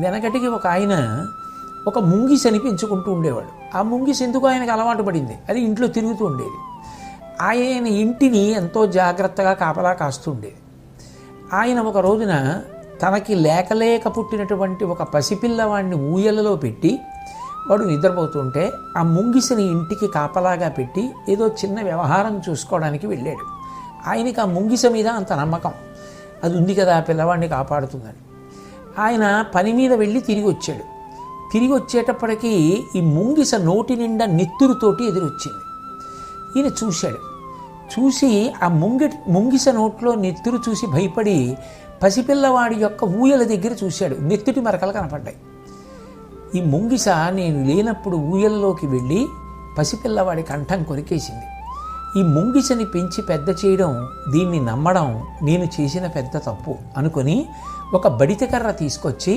వెనకటికి ఒక ఆయన ఒక ముంగిసని పెంచుకుంటూ ఉండేవాడు. ఆ ముంగిస ఎందుకు ఆయనకు అలవాటు పడింది? అది ఇంట్లో తిరుగుతూ ఉండేది. ఆయన ఇంటిని ఎంతో జాగ్రత్తగా కాపలా కాస్తుండేది ఆయన ఒక రోజున తనకి లేకలేక పుట్టినటువంటి ఒక పసిపిల్లవాడిని ఊయలలో పెట్టి వాడు నిద్రపోతుంటే ఆ ముంగిసని ఇంటికి కాపలాగా పెట్టి ఏదో చిన్న వ్యవహారం చూసుకోవడానికి వెళ్ళాడు. ఆయనకి ఆ ముంగిస మీద అంత నమ్మకం. అది ఉంది కదా ఆ పిల్లవాడిని కాపాడుతుందని. ఆయన పని మీద వెళ్ళి తిరిగి వచ్చాడు. తిరిగి వచ్చేటప్పటికీ ఈ ముంగిస నోటి నిండా నెత్తురుతోటి ఎదురొచ్చింది. ఈయన చూశాడు. చూసి ఆ ముంగి ముంగిస నోట్లో నెత్తురు చూసి భయపడి పసిపిల్లవాడి యొక్క ఊయల దగ్గర చూశాడు. నెత్తుటి మరకలు కనపడ్డాయి. ఈ ముంగిస నేను లేనప్పుడు ఊయల్లోకి వెళ్ళి పసిపిల్లవాడి కంఠం కొరికేసింది. ఈ ముంగిసని పెంచి పెద్ద చేయడం దీన్ని నమ్మడం నేను చేసిన పెద్ద తప్పు అనుకొని ఒక బడితకర్ర తీసుకొచ్చి